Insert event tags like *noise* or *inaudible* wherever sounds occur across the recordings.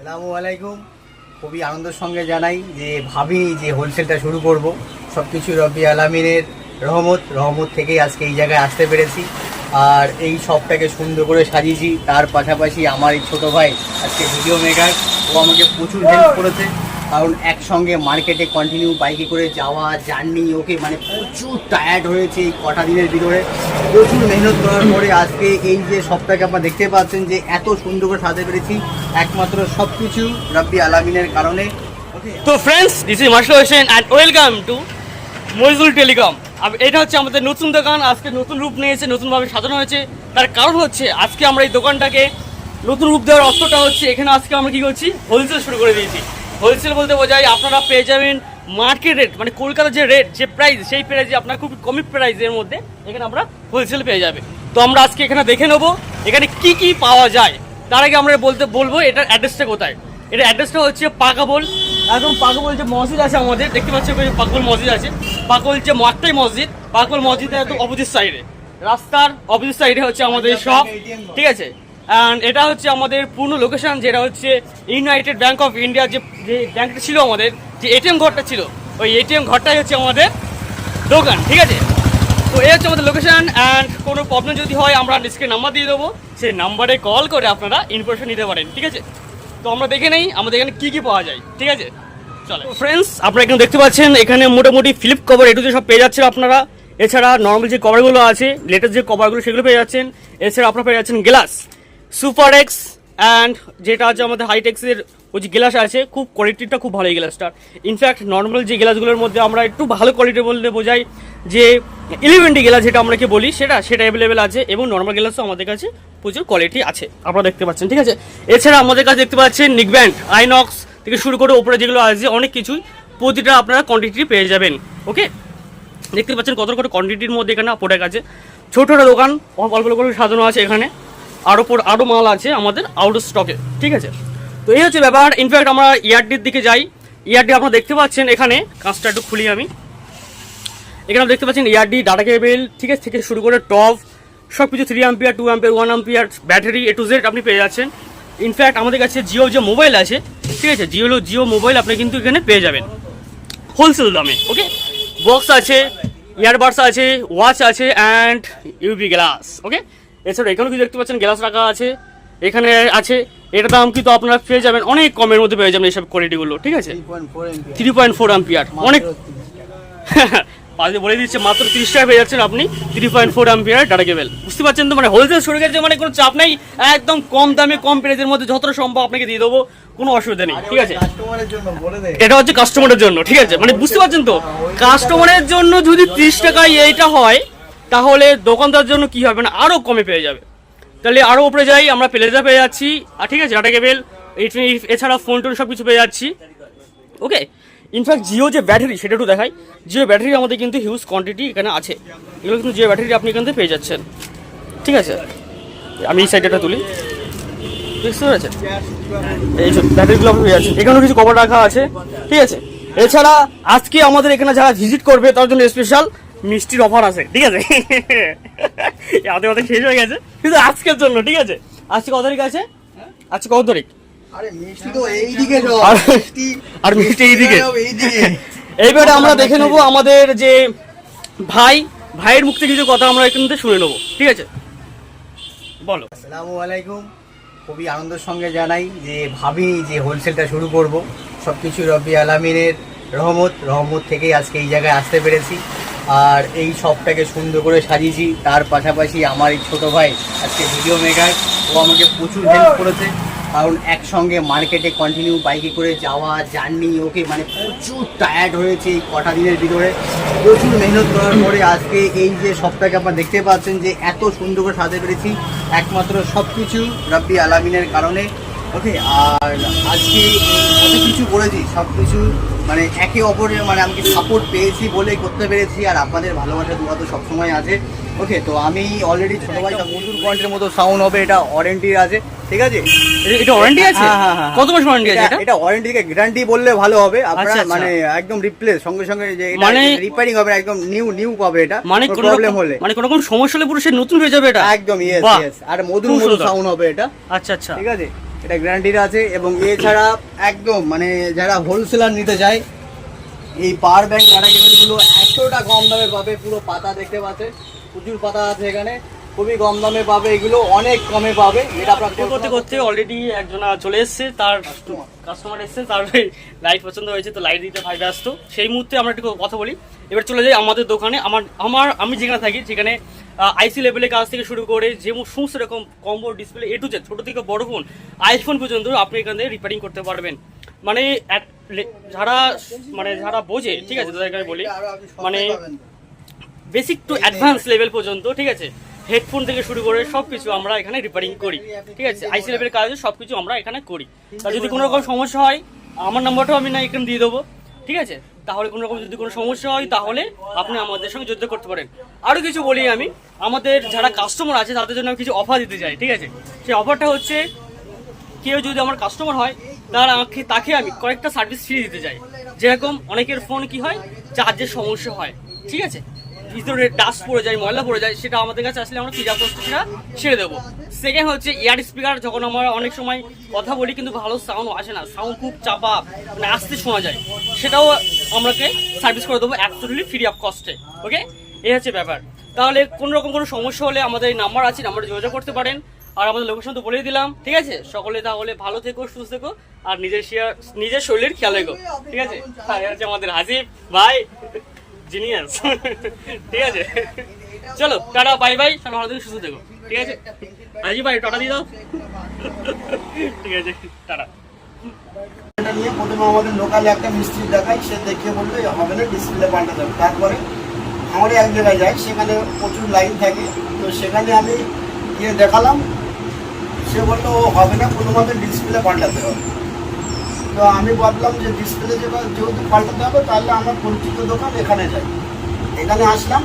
আসসালামু আলাইকুম। খুবই আনন্দের সঙ্গে জানাই যে ভাবি যে হোলসেলটা শুরু করব। সব কিছু রবি আলামিনের রহমত রহমত থেকেই আজকে এই জায়গায় আসতে পেরেছি। আর এই শপটাকে সুন্দর করে সাজিয়েছি। তার পাশাপাশি আমার এই ছোটো ভাই, আজকে ভিডিও মেকার ও আমাকে প্রচুর হেল্প করেছে। কারণ একসঙ্গে মার্কেটে কন্টিনিউ বাইকে করে যাওয়া জার্নি ওকে মানে প্রচুর টায়ার্ড হয়েছে এই কটা দিনের ভিতরে। প্রচুর মেহনত করার পরে আজকে এই যে সপ্তাহকে আপনারা দেখতে পাচ্ছেন যে এত সুন্দর করে সাজাতে পেরেছি। একমাত্র সব কিছু রব্বি আলামিনের কারণে তো friends this is Masul Hossain and welcome to Moizul telecom এটা হচ্ছে আমাদের নতুন দোকান, আজকে নতুন রূপ নিয়েছে, নতুনভাবে সাজানো হয়েছে। তার কারণ হচ্ছে, আজকে আমরা এই দোকানটাকে নতুন রূপ দেওয়ার অর্থটা হচ্ছে, এখানে আজকে আমরা কি করছি? হোলসেল শুরু করে দিয়েছি। হোলসেল বলতে বোঝায় আপনারা পেয়ে যাবেন মার্কেট রেট মানে কলকাতার যে রেট যে প্রাইস সেই প্রাইসে আপনার খুব কমই প্রাইসের মধ্যে এখানে আমরা হোলসেল পেয়ে যাবে। তো আমরা আজকে এখানে দেখে নেব, এখানে কি কি পাওয়া যায়। তার আগে আমরা বলতে, বলব এটার অ্যাড্রেসটা কোথায়। এটা অ্যাড্রেসটা হচ্ছে পাকাবল। একদম পাকাবল যে মসজিদ আছে আমাদের, দেখতে পাচ্ছি ওখানে পাকাবল মসজিদ আছে। পাকাবল যে মাঠটাই মসজিদ, পাকাবল মসজিদের একদম অপোজিট সাইডে রাস্তার অপোজিট সাইডে হচ্ছে আমাদের শপ ঠিক আছে? অ্যান্ড এটা হচ্ছে আমাদের পূর্ণ লোকেশন যেটা হচ্ছে ইউনাইটেড ব্যাঙ্ক অফ ইন্ডিয়া যে যে ব্যাঙ্কটা ছিল আমাদের, যে এটিএম ঘরটা ছিল, ওই এটিএম ঘরটাই হচ্ছে আমাদের দোকান, ঠিক আছে? তো এই হচ্ছে আমাদের লোকেশন অ্যান্ড কোনো প্রবলেম যদি হয়, আমরা ডিসকে নাম্বার দিয়ে দেবো সেই নাম্বারে কল করে আপনারা ইনফরমেশন নিতে পারেন, ঠিক আছে? তো আমরা দেখে নেই, আমাদের এখানে কী কী পাওয়া যায়, ঠিক আছে? চলো। ফ্রেন্ডস আপনারা এখানে দেখতে পাচ্ছেন, এখানে মোটামুটি ফ্লিপ কভার এটু সব পেয়ে যাচ্ছেন আপনারা। এছাড়া নর্মাল যে কভারগুলো আছে লেটেস্ট যে কভারগুলো সেগুলো পেয়ে যাচ্ছেন। এছাড়া আপনারা পেয়ে যাচ্ছেন গ্লাস সুপার এক্স অ্যান্ড যেটা আছে আমাদের হাইটেক্সের ওই যে গ্লাস আছে, খুব কোয়ালিটিটা খুব ভালো এই গ্লাসটার ইনফ্যাক্ট নর্মাল যে গ্লাসগুলোর মধ্যে আমরা একটু ভালো কোয়ালিটি বলতে বোঝাই যে ইলেভেন্টি গ্লাস যেটা আমরা কি বলি, সেটা সেটা অ্যাভেলেবেল আছে এবং নর্মাল গ্লাসও আমাদের কাছে প্রচুর কোয়ালিটি আছে। আপনারা দেখতে পাচ্ছেন, ঠিক আছে? এছাড়া আমাদের কাছে দেখতে পাচ্ছেন নিকব্যান্ড আইনক্স থেকে শুরু করে ওপরে যেগুলো আছে, অনেক কিছুই প্রতিটা আপনারা কোয়ান্টিটি পেয়ে যাবেন ওকে দেখতে পাচ্ছেন কত কত কোয়ান্টিটির মধ্যে এখানে প্রোডাক্ট আছে। ছোট দোকান, অল্প অল্প করে সাজানো আছে এখানে। আরও পর আরও মাল আছে আমাদের আউট স্টকে ঠিক আছে? তো এই হচ্ছে ব্যাপার ইনফ্যাক্ট আমরা ইয়ারডির দিকে যাই। ইয়ারডি আপনারা দেখতে পাচ্ছেন এখানে, কাজটা একটু খুলি আমি। এখানে দেখতে পাচ্ছেন ইয়ারডি ডাটা কেবেল ঠিক আছে, থেকে শুরু করে টপ সব কিছু three ampere two ampere one ampere battery A to Z আপনি পেয়ে যাচ্ছেন। ইনফ্যাক্ট আমাদের কাছে জিও যে মোবাইল আছে, ঠিক আছে জিও জিও মোবাইল আপনি কিন্তু এখানে পেয়ে যাবেন। হোলসেল দামে ওকে বক্স আছে ইয়ারবাডস আছে ওয়াচ আছে অ্যান্ড ইউবি গ্লাস ওকে এছাড়া এখানেও কিছু দেখতে পাচ্ছেন গ্লাস রাখা আছে, এখানে আছে, এটার দাম কিন্তু আপনারা পেয়ে যাবেন, অনেক কমের মধ্যে পেয়ে যাবেন এইসব কোয়ালিটিগুলো ঠিক আছে? থ্রি পয়েন্ট ফোর অ্যাম্পিয়ার অনেক *laughs* বলে দিচ্ছে, মাত্র তিরিশ টাকা পেয়ে যাচ্ছেন আপনি three point four ampere data cable বুঝতে পারছেন তো? মানে হোলসেল শুরু গেছে মানে কোনো চাপ নেই, একদম কম দামে, কম প্রাইসের মধ্যে যতটা সম্ভব আপনাকে দিয়ে দেবো, কোনো অসুবিধা নেই, ঠিক আছে? এটা হচ্ছে কাস্টমারের জন্য, ঠিক আছে? মানে বুঝতে পারছেন তো? কাস্টমারের জন্য যদি ত্রিশ টাকায় এইটা হয় তাহলে দোকানদার জন্য কি হবে? না আরও কমে পেয়ে যাবে। তাহলে আরও উপরে যাই, আমরা প্লেজা পেয়ে যাচ্ছি। আর ঠিক আছে ডাটা কেবেল এছাড়া ফোন টোন সব কিছু পেয়ে যাচ্ছি। ওকে ইনফ্যাক্ট জিও যে ব্যাটারি সেটা একটু দেখাই। জিও ব্যাটারি আমাদের কিন্তু হিউজ কোয়ান্টিটি এখানে আছে। এগুলো কিন্তু জিও ব্যাটারি আপনি এখান থেকে পেয়ে যাচ্ছেন। ঠিক আছে? আমি এই সাইডটা তুলি। বুঝতে পেরেছেন? এই সব ব্যাটারিগুলো আপনি পেয়ে যাচ্ছেন। এখানেও কিছু কভার রাখা আছে। ঠিক আছে? এছাড়া আজকে আমাদের এখানে যারা ভিজিট করবে, তার জন্য স্পেশাল মিষ্টির অফার আছে ঠিক আছে? *laughs* আমাদের কথা শেষ হয়ে গেছে কিন্তু আজকের জন্য ঠিক আছে? আজকে কত তারিখ আছে? আজকে কত তারিখ? আরে মিষ্টি এইদিকে এইবারে আমরা দেখে নেব আমাদের যে ভাই ভাইয়ের মুখ থেকে কিছু কথা আমরা এখান থেকে শুনে নেব ঠিক আছে? বলো। আসসালামু আলাইকুম। খুবই আনন্দের সঙ্গে জানাই যে ভাবি যে হোলসেলটা শুরু করব। সব কিছু রবি আলামিনের রহমত রহমত থেকেই আজকে এই জায়গায় আসতে পেরেছি। আর এই শপটাকে সুন্দর করে সাজিয়েছি। তার পাশাপাশি আমার এই ছোটো ভাই আজকে ভিডিও মেকার ও আমাকে প্রচুর হেল্প করেছে। কারণ একসঙ্গে মার্কেটে কন্টিনিউ বাইকে করে যাওয়া জার্নি ওকে মানে প্রচুর টায়ার্ড হয়েছে এই কটা দিনের ভিতরে। প্রচুর মেহনত করার পরে আজকে এই যে সপ্তাহকে আপনারা দেখতে পাচ্ছেন যে এত সুন্দর করে সাজাতে পেরেছি। একমাত্র সব কিছু রব্বি আলামিনের কারণে। ওকে আর আজকে কত কিছু করেছি সব কিছু মানে একে অপরের মানে আমাকে সাপোর্ট পেয়েছি বলে করতে পেরেছি আর আপনাদের ভালোবাসা দোয়া তো সবসময় আছে। ওকে তো আমি অলরেডি ছোটো ভাই প্রচুর পয়েন্টের মতো সাউন্ড হবে এটা ওয়ারেন্টি আছে ঠিক আছে? এটা ওয়ারেন্টি আছে? হ্যাঁ, হ্যাঁ, হ্যাঁ। কত মাস ওয়ারেন্টি আছে এটা- এটা? এটা ওয়ারেন্টি থেকে গ্যারান্টি বললে ভালো হবে আপনারা আচ্ছা, আচ্ছা। মানে একদম রিপ্লেস সঙ্গে সঙ্গে যে মানে মানে- রিপেয়ারিং হবে একদম নিউ নিউ পাবে এটা মানে কোনো প্রবলেম হলে। মানে কোনো রকম সমস্যা হলে পুরো সে নতুন হয়ে যাবে এটা? একদম ইয়েস ইয়েস আর মধুর মধুর সাউন্ড হবে এটা। আচ্ছা আচ্ছা। ঠিক আছে? এটা গ্যারান্টির আছে এবং এছাড়া একদম মানে যারা হোলসেলার নিতে চায় এই পাওয়ার ব্যাংক ডাটা কেবলগুলো একশোটা কম দামে পাবে পুরো পাতা দেখতে পাচ্ছে প্রচুর পাতা আছে এখানে খুবই কম দামে পাবে এগুলো অনেক কমে পাবে এটা আপনার করতে করতে করতে অলরেডি একজন চলে এসেছে তার কাস্টমার এসেছে তার লাইট পছন্দ হয়েছে তো লাইট দিতে ভাই ব্যস্ত সেই মুহূর্তে আমরা একটু কথা বলি এবার চলে যাই আমাদের দোকানে আমার আমার আমি যেখানে থাকি সেখানে আইসি লেভেলের কাজ থেকে শুরু করে যে সমস্ত রকম combo display A to Z ছোটো থেকে বড় ফোন আইফোন পর্যন্ত আপনি এখান রিপেয়ারিং করতে পারবেন। মানে যারা মানে যারা বোঝে, ঠিক আছে, তাদেরকে আমি বলি মানে বেসিক টু অ্যাডভান্স লেভেল পর্যন্ত, ঠিক আছে হেডফোন থেকে শুরু করে সব কিছু আমরা এখানে রিপেয়ারিং করি, ঠিক আছে আইসি লেভেলের কাজ সব কিছু আমরা এখানে করি। তা যদি কোনো রকম সমস্যা হয়, আমার নাম্বারটাও আমি না, এখানে দিয়ে দেবো, ঠিক আছে? তাহলে কোনো রকম যদি কোনো সমস্যা হয়, তাহলে আপনি আমাদের সঙ্গে যোগাযোগ করতে পারেন। আরও কিছু বলি আমি। আমাদের যারা কাস্টমার আছে, তাদের জন্য আমি কিছু অফার দিতে চাই, ঠিক আছে? সেই অফারটা হচ্ছে, কেউ যদি আমার কাস্টমার হয় তাহলে আমাকে, তাকে আমি কয়েকটা সার্ভিস ফ্রি দিতে চাই। যেরকম অনেকের ফোন কি হয় চার্জের সমস্যা হয়, ঠিক আছে? ভিতরে ডাস্ট পড়ে যায়, ময়লা পড়ে যায়, সেটা আমাদের কাছে আসলে আমরা পূজা করতে সেটা ছেড়ে দেবো। সেকেন্ড হচ্ছে ইয়ার স্পিকার যখন আমরা অনেক সময় কথা বলি, কিন্তু ভালো সাউন্ড আসে না। সাউন্ড খুব চাপা মানে আসতে শোনা যায়। সেটাও আমরাকে সার্ভিস করে দেবো absolutely free of cost okay এই হচ্ছে ব্যাপার। তাহলে কোনো রকম কোনো সমস্যা হলে আমাদের নাম্বার আছে নাম্বারে যোগাযোগ করতে পারেন। আর আমাদের লোকেশন তো বলেই দিলাম, ঠিক আছে? সকলে তাহলে ভালো থেকো, সুস্থ থেকো, আর নিজের শেয়ার নিজের শরীরের খেয়াল রেখো, ঠিক আছে? হচ্ছে আমাদের হাজিব ভাই জিনিয়াস *laughs* ঠিক আছে? চলো, টাটা বাই বাই ভালো থেকো, সুস্থ থেকো, ঠিক আছে? হাজি ভাই, টাটা দিয়ে দাও। ঠিক আছে, টাটা। প্রথমে আমাদের একটা মিস্ত্রি সে "এ হবে না ডিসপ্লে পাল্টাতে হবে তারপরে এক জায়গায় সেখানে প্রচুর লাইন থাকে। তো সেখানে আমি গিয়ে দেখালাম, সে বলল, ও, হবে না ডিসপ্লে পাল্টাতে হবে। তো আমি ভাবলাম যে ডিসপ্লে যেহেতু পাল্টাতে হবে, তাহলে আমার পরিচিত দোকান এখানে যাই এখানে আসলাম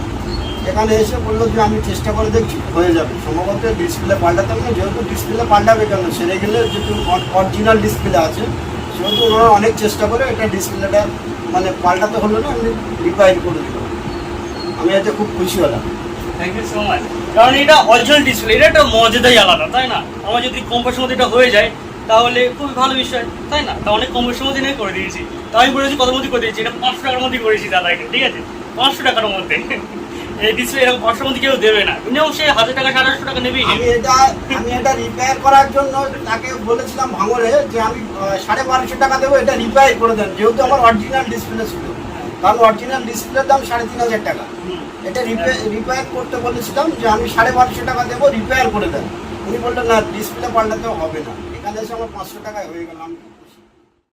এখানে এসে বলল যে আমি চেষ্টা করে দেখছি, হয়ে যাবে। সম্ভবত ডিসপ্লে পাল্টাতে হবে যেহেতু ডিসপ্লে পাল্টাবে কেন? সেরে গেলে যেহেতু অরিজিনাল ডিসপ্লে আছে, সেহেতু ওনারা অনেক চেষ্টা করে এটা ডিসপ্লেটা মানে পাল্টাতে হলো না, আমি রিপেয়ার করে দিল আমি এতে খুব খুশি হলাম। থ্যাংক ইউ সো মাচ কারণ এটা অরিজিনাল ডিসপ্লে এটা একটা মজাদাই আলাদা, তাই না? আমার যদি কম পয়সার মধ্যে এটা হয়ে যায়, তাহলে খুবই ভালো বিষয়, তাই না? তা অনেক কম পয়সার মধ্যে করে দিয়েছি। তো আমি বলেছি, কত মধ্যে করে দিয়েছি? এটা পাঁচশো টাকার মধ্যে করেছি দাদা এটা, ঠিক আছে? পাঁচশো টাকার মধ্যে। এই সাড়ে বারোশো টাকা দেবো, এটা রিপেয়ার করে দেন। যেহেতু আমার অরিজিনাল ডিসপ্লে ছিল। কারণ অরিজিনাল ডিসপ্লের দাম সাড়ে তিন হাজার টাকা। এটা রিপেয়ার করতে বলেছিলাম যে আমি সাড়ে বারোশো টাকা দেবো রিপেয়ার করে দেন। উনি বললেন, না ডিসপ্লে পাল্টাতেও হবে না। এখানে এসে আমার পাঁচশো টাকায় হয়ে গেল। আমি